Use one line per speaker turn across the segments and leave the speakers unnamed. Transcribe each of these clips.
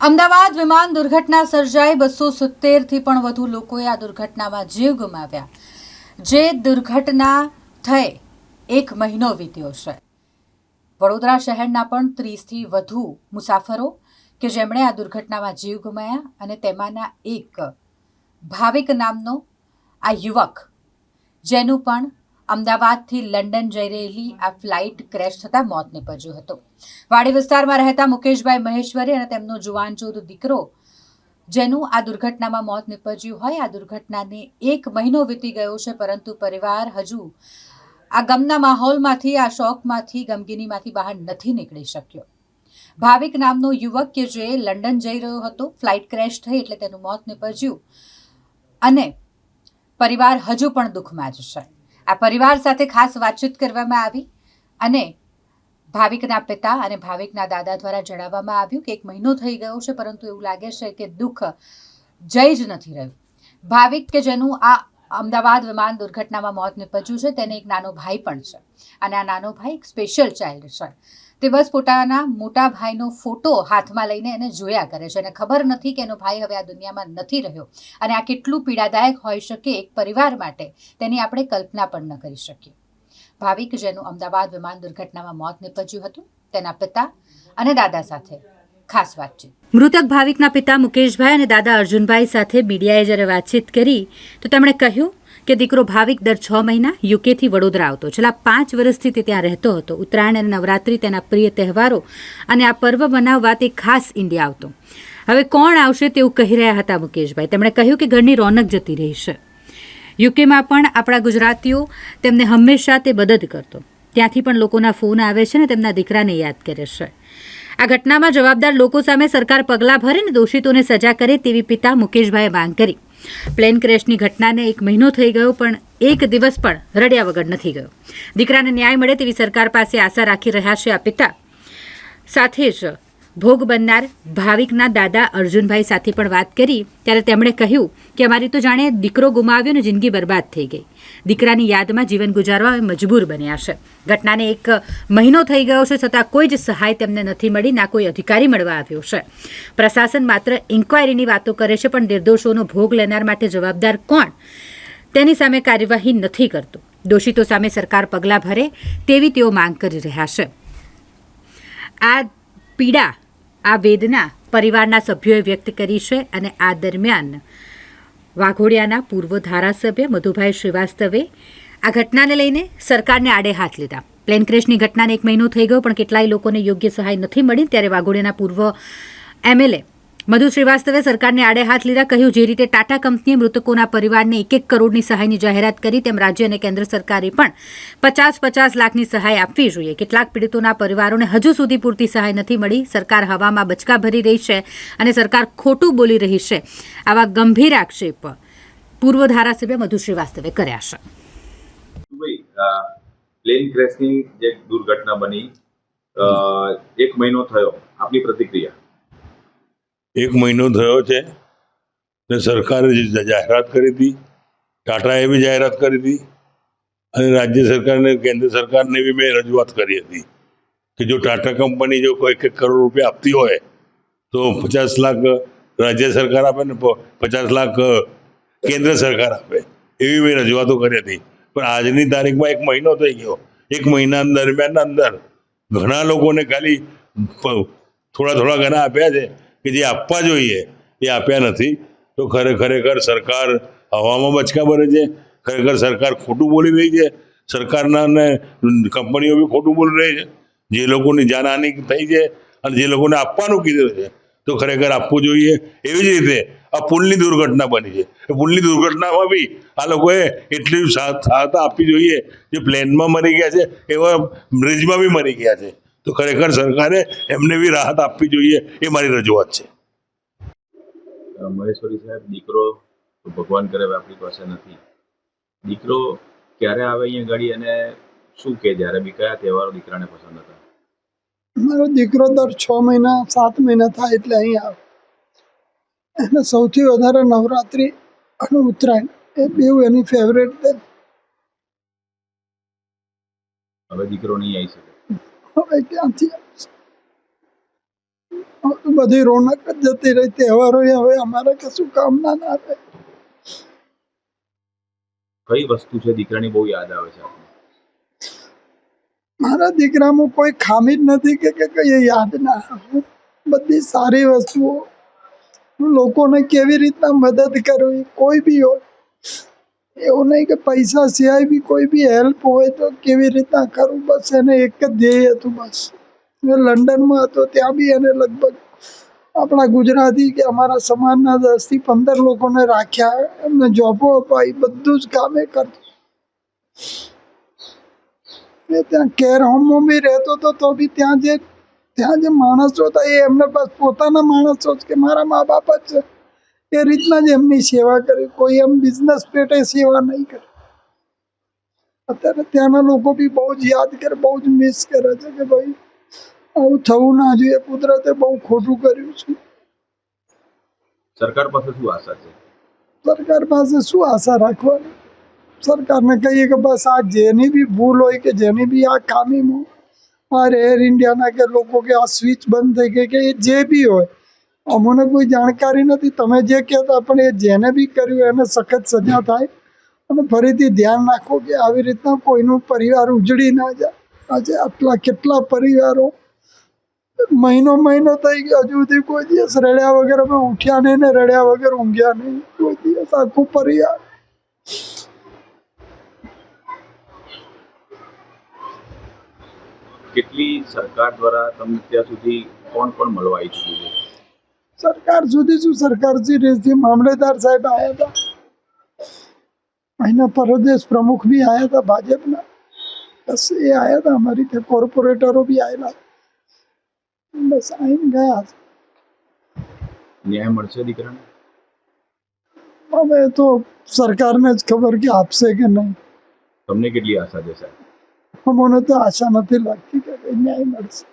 અમદાવાદ વિમાન દુર્ઘટના સર્જાઈ. બસો સિત્તેરથી પણ વધુ લોકોએ આ દુર્ઘટનામાં જીવ ગુમાવ્યા. જે દુર્ઘટના થઈ, એક મહિનો વીત્યો છે. વડોદરા શહેરના પણ ત્રીસથી વધુ મુસાફરો કે જેમણે આ દુર્ઘટનામાં જીવ ગુમાવ્યા અને તેમાંના એક ભાવિક નામનો આ યુવક, જેનું પણ અમદાવાદથી લંડન જઈ રહેલી આ ફ્લાઇટ ક્રેશ થતાં મોત નીપજ્યું હતું. વાડી વિસ્તારમાં રહેતા મુકેશભાઈ મહેશ્વરી અને તેમનો જુવાનચોદ દીકરો, જેનું આ દુર્ઘટનામાં મોત નીપજ્યું હોય, આ દુર્ઘટનાને એક મહિનો વીતી ગયો છે, પરંતુ પરિવાર હજુ આ ગમના માહોલમાંથી, આ શોકમાંથી, ગમગીનીમાંથી બહાર નથી નીકળી શક્યો. ભાવિક નામનો યુવક કે જે લંડન જઈ રહ્યો હતો, ફ્લાઇટ ક્રેશ થઈ એટલે તેનું મોત નીપજ્યું અને પરિવાર હજુ પણ દુઃખમાં જ છે. આ પરિવાર સાથે ખાસ વાતચીત કરવામાં આવી અને ભાવિકના પિતા અને ભાવિકના દાદા દ્વારા જણાવવામાં આવ્યું કે એક મહિનો થઈ ગયો છે, પરંતુ એવું લાગે છે કે દુઃખ જઈ જ નથી રહ્યું. ભાવિક કે જેનું આ અમદાવાદ વિમાન દુર્ઘટનામાં મોત નીપજ્યું છે, તેને એક નાનો ભાઈ પણ છે. અને આ નાનો ભાઈ એક સ્પેશિયલ ચાઇલ્ડ છે. તે બસ પોતાના મોટા ભાઈનો ફોટો હાથમાં લઈને એને જોયા કરે છે અને ખબર નથી કે એનો ભાઈ હવે આ દુનિયામાં નથી રહ્યો. અને આ કેટલું પીડાદાયક હોઈ શકે એક પરિવાર માટે તેની આપણે કલ્પના પણ ન કરી શકીએ. ભાવિક જેનું અમદાવાદ વિમાન દુર્ઘટનામાં મોત નીપજ્યું હતું, તેના પિતા અને દાદા સાથે ખાસ વાતચીત. મૃતક ભાવિકના પિતા મુકેશભાઈ અને દાદા અર્જુનભાઈ સાથે મીડિયાએ જ્યારે વાતચીત કરી, તો તેમણે કહ્યું કે દીકરો ભાવિક દર છ મહિના યુકેથી વડોદરા આવતો. છેલ્લા પાંચ વર્ષથી તે ત્યાં રહેતો હતો. ઉત્તરાયણ અને નવરાત્રિ તેના પ્રિય તહેવારો અને આ પર્વ મનાવવા તે ખાસ ઇન્ડિયા આવતો. હવે કોણ આવશે તેવું કહી રહ્યા હતા મુકેશભાઈ. તેમણે કહ્યું કે ઘરની રોનક જતી રહી છે યુકેમાં પણ આપણા ગુજરાતીઓ તેમને હંમેશા તે મદદ કરતો. ત્યાંથી પણ લોકોના ફોન આવે છે ને તેમના દીકરાને યાદ કરે છે. આ ઘટનામાં જવાબદાર લોકો સામે સરકાર પગલાં ભરે ને દોષિતોને સજા કરે તેવી પિતા મુકેશભાઈએ માંગ કરી. પ્લેન ક્રેશની ઘટનાને એક મહિનો થઈ ગયો, પણ એક દિવસ પણ રડ્યા વગર નથી ગયો. દીકરાને ન્યાય મળે તેવી સરકાર પાસે આશા રાખી રહ્યા છે આ પિતા. સાથે જ ભોગ બનનાર ભાવિકના દાદા અર્જુનભાઈ સાથે પણ વાત કરી, ત્યારે તેમણે કહ્યું કે અમારી તો જાણે દીકરો ગુમાવ્યો ને જિંદગી બરબાદ થઈ ગઈ. દીકરાની યાદમાં જીવન ગુજારવા મજબૂર બન્યા છે. ઘટનાને એક મહિનો થઈ ગયો છે છતાં કોઈ જ સહાય તેમને નથી મળી, ના કોઈ અધિકારી મળવા આવ્યો છે. પ્રશાસન માત્ર ઇન્ક્વાયરીની વાતો કરે છે, પણ નિર્દોષોનો ભોગ લેનાર માટે જવાબદાર કોણ? તેની સામે કાર્યવાહી નથી કરતું. દોષિતો સામે સરકાર પગલાં ભરે તેવી તેઓ માંગ કરી રહ્યા છે. આ પીડા, આ વેદના પરિવારના સભ્યોએ વ્યક્ત કરી છે અને આ દરમિયાન વાઘોડિયાના પૂર્વ ધારાસભ્ય મધુભાઈ શ્રીવાસ્તવે આ ઘટનાને લઈને સરકારને આડે હાથ લીધા. પ્લેન ક્રેશની ઘટનાને એક મહિનો થઈ ગયો, પણ કેટલાય લોકોને યોગ્ય સહાય નથી મળી. ત્યારે વાઘોડિયાના પૂર્વ એમએલએ મધુ શ્રીવાસ્તવે સરકારને આડે હાથ લીધા કહ્યું, જે રીતે ટાટા કંપનીએ મૃતકોના પરિવારને એક એક કરોડની સહાયની જાહેરાત કરી, તેમ રાજ્ય અને કેન્દ્ર સરકારે પણ પચાસ પચાસ લાખની સહાય આપવી જોઈએ. કેટલાક પીડિતોના પરિવારોને હજુ સુધી પૂરતી સહાય નથી મળી. સરકાર હવામાં બચકા ભરી રહી છે અને સરકાર ખોટું બોલી રહી છે. આવા ગંભીર આક્ષેપ પૂર્વ ધારાસભ્ય મધુ શ્રીવાસ્તવે કર્યા છે.
પ્લેન ક્રેશની જે દુર્ઘટના બની એક મહિનો થયો આપની પ્રતિક્રિયા.
એક મહિનો થયો છે ને સરકારે જે જાહેરાત કરી હતી, ટાટાએ બી જાહેરાત કરી હતી અને રાજ્ય સરકારને, કેન્દ્ર સરકારને બી મેં રજૂઆત કરી હતી કે જો ટાટા કંપની જો કોઈ એક કરોડ રૂપિયા આપતી હોય તો પચાસ લાખ રાજ્ય સરકાર આપે ને પચાસ લાખ કેન્દ્ર સરકાર આપે. એવી મેં રજૂઆતો કરી હતી. પણ આજની તારીખમાં એક મહિનો થઈ ગયો. એક મહિના દરમિયાન અંદર ઘણા લોકોને ખાલી થોડા થોડા ઘણા આપ્યા છે. કે જે આપવા જોઈએ એ આપ્યા નથી. તો ખરે ખરેખર સરકાર હવામાં બચકા ભરે છે. ખરેખર સરકાર ખોટું બોલી રહી છે. સરકારના ને કંપનીઓ બી ખોટું બોલી રહી છે. જે લોકોની જાનહાની થઈ છે અને જે લોકોને આપવાનું કીધું છે, તો ખરેખર આપવું જોઈએ. એવી જ રીતે આ પુલની દુર્ઘટના બની છે. એ પુલની દુર્ઘટનામાં બી આ લોકોએ એટલી સહાયતા આપવી જોઈએ જે પ્લેનમાં મરી ગયા છે. એવા બ્રિજમાં બી મરી ગયા છે. તો ખરેખર સરકારે એમને બી રાહત આપવી જોઈએ એ મારી રજૂઆત છે.
મહેશ્વરી સાહેબ દીકરો તો ભગવાન કરે આપણી પાસે નથી. દીકરો ક્યારે આવે અહીંયા ગાડી અને શું કે જ્યારે બી કયા તહેવારો દીકરાને પસંદ હતા?
મારો દીકરો દર છ મહિના સાત મહિના થાય એટલે અહીં આવે. એને સૌથી વધારે નવરાત્રિ અને ઉત્તરાયણ એ બેઉ એની ફેવરેટ છે.
હવે દીકરો નહીં આવી શકે.
હવે ક્યાંથી બધી રોનક જ જતી રહી તહેવારો હવે અમારે કશું કામ ના રહે.
કઈ વસ્તુ છે દીકરાની બહુ યાદ આવે છે
મારા દીકરામાં કોઈ ખામી જ નથી કે કે કઈ યાદ ના આવે. બધી સારી વસ્તુઓ. લોકોને કેવી રીતના મદદ કરવી કોઈ બી હોય. એવું નહીં કે પૈસા સિવાય બી કોઈ બી હેલ્પ હોય તો કેવી રીતના કરવું બસ એને એક જ ધ્યેય હતું બસ. એ લંડનમાં હતો, ત્યાં બી એને લગભગ આપણા ગુજરાતી કે અમારા સમાજના દસથી પંદર લોકોને રાખ્યા, એમને જોબો અપાઈ, બધું જ કામ કરતો. એ ત્યાં કેર હોમમાં બી રહેતો હતો, તો બી ત્યાં જે ત્યાં જે માણસો હતા, એ એમને બસ પોતાના માણસો જ કે મારા મા બાપ જ છે એ રીતના જ એમની સેવા કરી. કોઈ એમ બિઝનેસ પેટે સેવા નહીં કરે. અત્યારે ત્યાંના લોકો બી બહુ જ યાદ કરે બહુ જ મિસ કરે છે કે ભાઈ આવું થવું ના જોઈએ. કુદરતે બહુ ખોટું કર્યું છે.
સરકાર પાસે શું આશા છે?
સરકાર પાસે શું આશા રાખવાની? સરકારને કહીએ કે બસ આ જેની બી ભૂલ હોય કે જેની બી આ ખામીમાં આ એર ઇન્ડિયાના કે લોકો કે આ સ્વિચ બંધ થઈ ગઈ કે જે બી હોય અમને કોઈ જાણકારી નથી. તમે જે કહેતા પણ એ જેને બી કર્યું એને સખત સજા થાય. અને ફરીથી ધ્યાન રાખો કે આવી રીતના કોઈનું પરિવાર ઉજળી ના જાય. આજે આટલા કેટલા પરિવારો મહિનો મહિનો થઈ ગયો. હજુ સુધી કોઈ દિવસ રડ્યા વગર અમે ઉઠ્યા નહીં ને રડ્યા વગર ઊંઘ્યા નહીં. કોઈ દિવસ આખું પરિવાર.
કેટલી સરકાર દ્વારા તમને અત્યાર સુધી કોણ કોણ મળવા ઈચ્છું છે?
સરકાર સુધી શું સરકારજી રેસથી મામલેદાર સાહેબ આવ્યા હતા અહીંના પ્રદેશ પ્રમુખ બી આવ્યા હતા ભાજપના. બસ એ આવ્યા હતા અમારી ત્યાં કોર્પોરેટરો બી આવેલા બસ આવીને ગયા.
ન્યાય મળશે દીકરાને?
હવે તો સરકારને જ ખબર કે આપશે કે નહીં.
તમને કેટલી આશા છે સાહેબ?
મને તો આશા નથી લાગતી કે ન્યાય મળશે.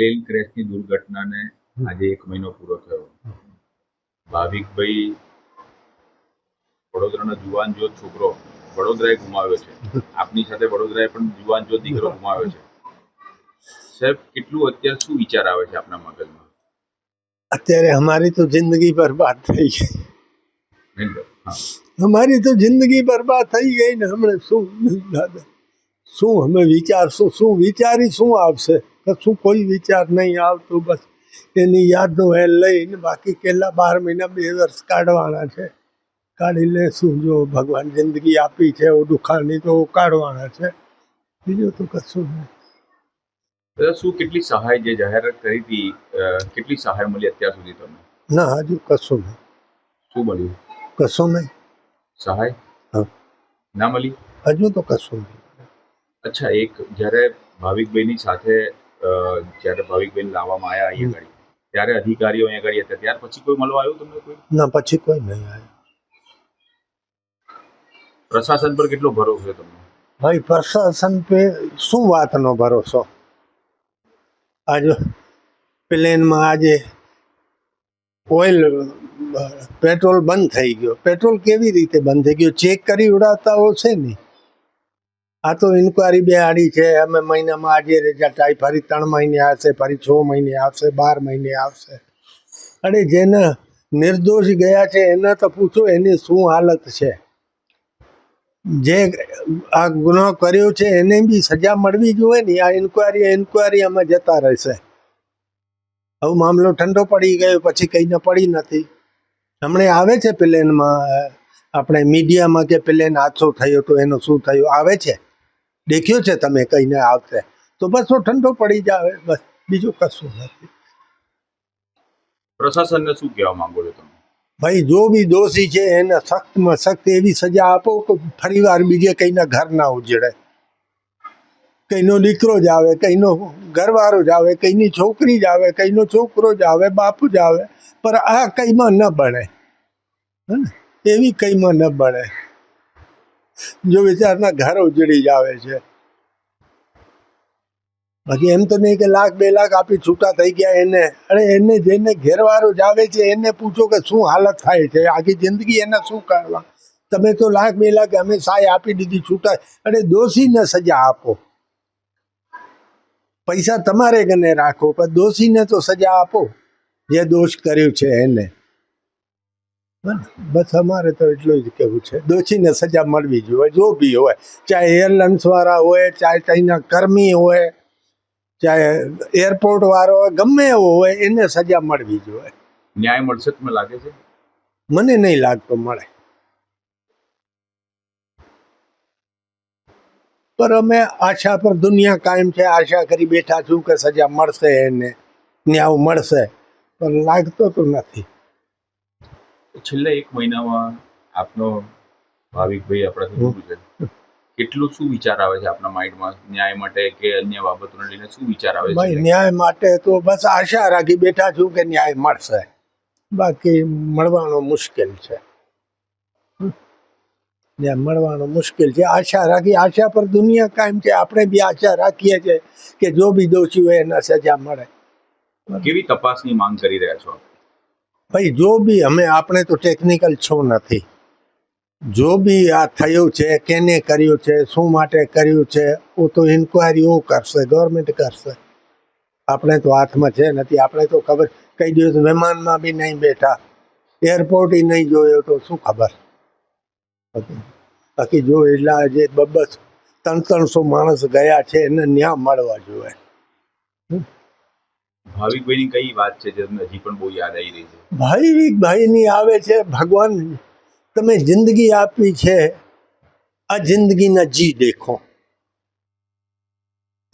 પ્લેન ક્રેશની દુર્ઘટનાને આજે એક મહિનો પૂરો થયો. ભાવિકભાઈ વડોદરાનો જુવાન જોત છોકરો વડોદરાએ ગુમાવ્યો છે. આપની સાથે વડોદરાએ પણ જુવાન જોત દીકરો ગુમાવ્યો છે. સાહેબ કેટલું અત્યારે શું વિચાર આવે છે આપના મગજમાં?
અત્યારે અમારી તો જિંદગી બરબાદ થઈ ગઈ. અમારી તો જિંદગી બરબાદ થઈ ગઈ ને હમણાં શું દાદા શું અમે વિચારશું શું વિચારી શું આવશે? કશું કોઈ વિચાર નહીં આવતું બસ એની યાદો એ લઈને બાકી કેટલા બાર મહિના બે વર્ષ કાઢવાના છે. કાઢી લેશું જો ભગવાન જિંદગી આપી છે દુખાની તો કાઢવાના છે. બીજું તો કશું નહીં.
શું કેટલી સહાય જે જાહેરાત કરી હતી કેટલી સહાય મળી અત્યાર સુધી તમને?
ના હજુ કશું નહીં.
શું મળ્યું?
કશું નહીં.
સહાય?
હા.
ના મળી?
હજુ તો કશું નહીં.
અચ્છા એક જ્યારે ભાવિકભાઈની સાથે જ્યારે ભાવિકબેન લાવવામાં આવ્યા અહીંયા ગાડી. ત્યારે અધિકારીઓ અહીંયા ગાડી હતા. ત્યાર પછી કોઈ મળવા આવ્યું તમને કોઈ?
ના પછી કોઈ નહીં આવ્યું.
પ્રશાસન પર કેટલો ભરોસો છે તમને?
ભાઈ પ્રશાસન પે શું વાતનો ભરોસો? આજે પ્લેનમાં આજે ઓઇલ પેટ્રોલ બંધ થઈ ગયો. પેટ્રોલ કેવી રીતે બંધ થઈ ગયો? ચેક કરી ઉડાવતા છે ને? આ તો ઇન્કવાયરી બે આડી છે. અમે મહિનામાં આજે રિઝલ્ટ આવી. ફરી ત્રણ મહિને આવશે, ફરી છ મહિને આવશે, બાર મહિને આવશે. અને જેને નિર્દોષ ગયા છે, એને તો પૂછો એની શું હાલત છે. જે આ ગુનો કર્યો છે, એને બી સજા મળવી જોઈએ ને. આ ઇન્કવાયરી ઇન્કવાયરી અમે જતા રહેશે. હવે મામલો ઠંડો પડી ગયો, પછી કંઈને પડી નથી. હમણે આવે છે પ્લેનમાં, આપણે મીડિયામાં કે પ્લેન હાદસો થયો તો એનું શું થયું? આવે છે? દેખ્યો છે તમે કહીને આવશે તો બસ તો ઠંડો પડી જાવે બસ. બીજું કશું નથી.
પ્રશાસનને શું કહેવા માંગો છો તમે?
ભાઈ જો બી દોષી છે એને સખ્તમાં સખ્ત એવી સજા આપો કે ફરીવાર બીજે કઈના ઘર ના ઉજળે. કઈનો દીકરો જ આવે કઈનો ઘરવાળો જ આવે કઈની છોકરી જ આવે કઈનો છોકરો જ આવે બાપુ જ આવે. પણ આ કઈમાં ન બને હે ને? એવી કઈમાં ન બને જો વિચારના ઘર ઉજળી જ આવે છે. બાકી એમ તો નહીં કે લાખ, બે લાખ આપી છૂટા થઈ ગયા એને. અરે એને જેને ઘેરવાળો જ છે, એને પૂછો કે શું હાલત થાય છે, આખી જિંદગી એને શું કરવા? તમે તો લાખ, બે લાખ અમે સહાય આપી દીધી છૂટા. અરે દોષીને સજા આપો. પૈસા તમારે ગને રાખો, પણ દોષીને તો સજા આપો. જે દોષ કર્યો છે એને? બસ અમારે તો એટલું જ કહેવું છે. દોષીને સજા મળવી જોઈએ જો બી હોય. ચાહે એરલાઇન્સ વાળા હોય ચાહે ત્યાંના કર્મી હોય ચાહે એરપોર્ટ વાળો હોય ગમે એવો હોય એને સજા મળવી જોઈએ.
ન્યાય મળશે તમને લાગે છે?
મને નહીં લાગતો મળે. પર અમે આશા પર દુનિયા કાયમ છે આશા કરી બેઠા છું કે સજા મળશે એને ન્યાય મળશે. પણ લાગતો તો નથી.
છેલ્લા એક મહિનામાં આપનો ભાવિકભાઈ આપણાથી દૂર છે. કેટલું શું વિચાર આવે છે આપના માઇન્ડમાં? ન્યાય માટે કે અન્ય બાબતોને લઈને શું વિચાર આવે છે?
ન્યાય માટે તો બસ આશા રાખી બેઠા છું કે ન્યાય મળશે. બાકી મળવાનો મુશ્કેલ છે. ન્યાય મળવાનો મુશ્કેલ છે. આશા રાખી આશા પર દુનિયા કાયમ છે. આપણે બી આશા રાખીએ છીએ કે જો બી દોષી હોય એને સજા મળે.
કેવી તપાસની માંગ કરી રહ્યા છો
ભાઈ, જો બી અમે, આપણે તો ટેકનિકલ છો નથી. જો બી આ થયું છે, કેને કર્યું છે, શું માટે કર્યું છે હું તો ઇન્કવાયરીઓ કરશે ગવર્મેન્ટ કરશે. આપણે તો હાથમાં છે નથી, આપણે તો ખબર, કઈ દિવસ વિમાનમાં બી નહીં બેઠા. એરપોર્ટ નહીં જોયો તો શું ખબર? બાકી જો એટલા જે બબસ ત્રણ ત્રણસો માણસ ગયા છે, એને ન્યા મળવા જોઈએ.
ભાવિકભાઈની કઈ વાત છે જે તમને હજી પણ બહુ યાદ આવી રહી છે?
ભાઈ ભાઈની આવે છે, ભગવાન, તમે જિંદગી આપી છે, આ જિંદગીના જી દેખો.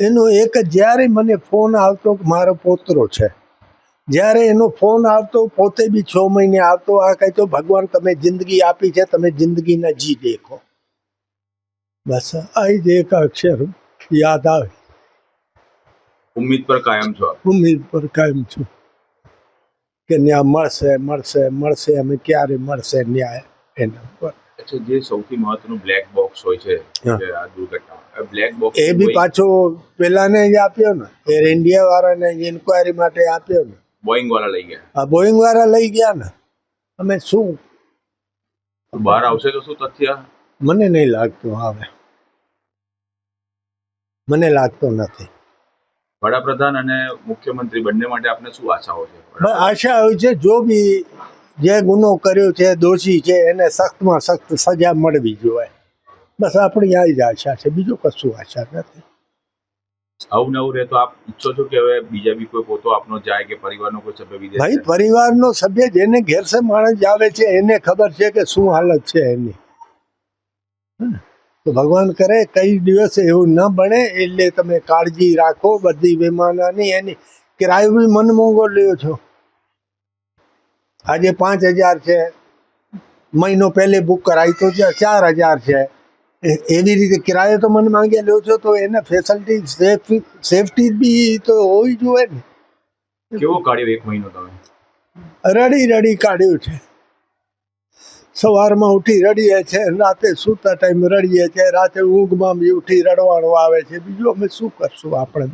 એનો એક જ્યારે મને ફોન આવતો, મારો પોતરો છે. જ્યારે એનો ફોન આવતો, પોતે બી છ મહિને આવતો, આ કહેતો ભગવાન, તમે જિંદગી આપી છે, તમે જિંદગીના જી દેખો. બસ, આ જ એક અક્ષર યાદ આવે.
ઉમ્મીદ પર કાયમ છો આપ.
ઉમ્મીદ પર કાયમ છું કે ન્યાય મળશે મળશે મળશે અમે ક્યારે મળશે ન્યાય એના પર.
અચ્છા જે સૌથી મહત્વનું બ્લેક બોક્સ હોય છે. આ દુર્ઘટના. બ્લેક બોક્સ
એ બી પાછો પેલાને જ આપ્યો ને એર ઇન્ડિયા વાળાને ઇન્કવાયરી માટે આપ્યો ને.
બોઈંગ વાળા લઈ ગયા.
આ બોઈંગ વાળા લઈ ગયા ને. અમે શું?
બહાર આવશે તો શું તથ્ય?
મને નહીં લાગતું આવે મને લાગતો નથી.
વડાપ્રધાન અને મુખ્યમંત્રી બંને માટે આપને શું આશાઓ છે?
આશા હોય છે જો બી જે ગુનો કર્યો છે દોષી છે એને સખ્તમાં સખ્ત સજા મળવી જોઈએ. બસ આપણી આ જ આશા છે બીજું કશું આશા નથી.
આવું નવું રહે તો આપ ઈચ્છો છો કે હવે બીજા બી કોઈ પોતો આપનો જાય કે પરિવારનો કોઈ સભ્ય વિદેશ
ભાઈ પરિવારનો સભ્ય જેને ઘેર સે માણસ આવે છે એને ખબર છે કે શું હાલત છે એની? તો ભગવાન કરે કઈ દિવસે એવું ન બને એટલે તમે કાળજી રાખો બધી વિમાનાની એની કિરાયો બી મન મોંઘો લ્યો છો. આજે પાંચ હજાર છે. મહિનો પહેલે બુક કરાવી તો ચાર હજાર છે. એવી રીતે કિરાયો તો મને માંગે લ્યો છો તો એને ફેસિલિટી સેફટી સેફટી બી તો હોવી જોઈએ ને.
કેવો કાઢ્યો એક મહિનો તમે?
રડી રડી કાઢ્યું છે. સવારમાં ઉઠી રડીએ છે, રાતે સૂતા ટાઈમ રડીએ છે, રાતે ઊંઘમાં બી ઉઠી રડવાનું આવે છે. બીજું અમે શું કરશું આપણે?